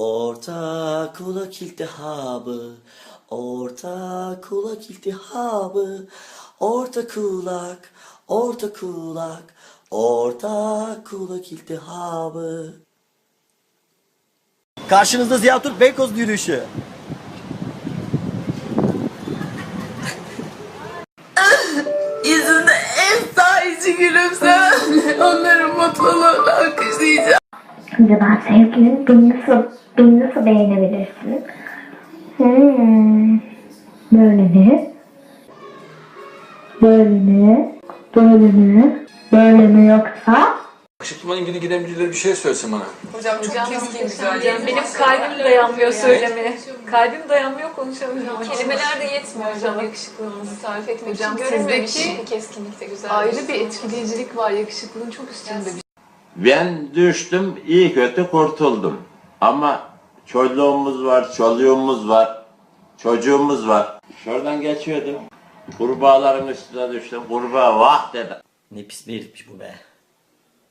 Orta kulak iltihabı, orta kulak iltihabı, orta kulak, orta kulak, orta kulak iltihabı. Karşınızda Ziya Türk Beykoz yürüyüşü. Yüzünde en sahici gülümse. Onların alkışlayacağım. Acaba sevgilin beni nasıl, beni nasıl beğenebilirsin? Hmm. Böyle mi? Böyle mi? Böyle mi? Böyle mi yoksa? Işıklı'nın ilgili giden birileri bir şey söylesin bana. Hocam çok keskin güzel. Benim kalbim dayanmıyor söylemeye. Kalbim dayanmıyor konuşamıyorum. Kelimeler de yetmiyor hocam yakışıklığınızı tarif etmek Hocam için. Bu keskinlikte güzel. Ayrı bir etkileyicilik var. Yakışıklılığın çok üstünde bir Ben düştüm, iyi kötü kurtuldum. Ama çoluğumuz var, çoluğumuz var, çocuğumuz var. Şuradan geçiyordum. Kurbağaların üstüne düştüm. Kurbağa vah dedi. Ne pis bir herifmiş bu be.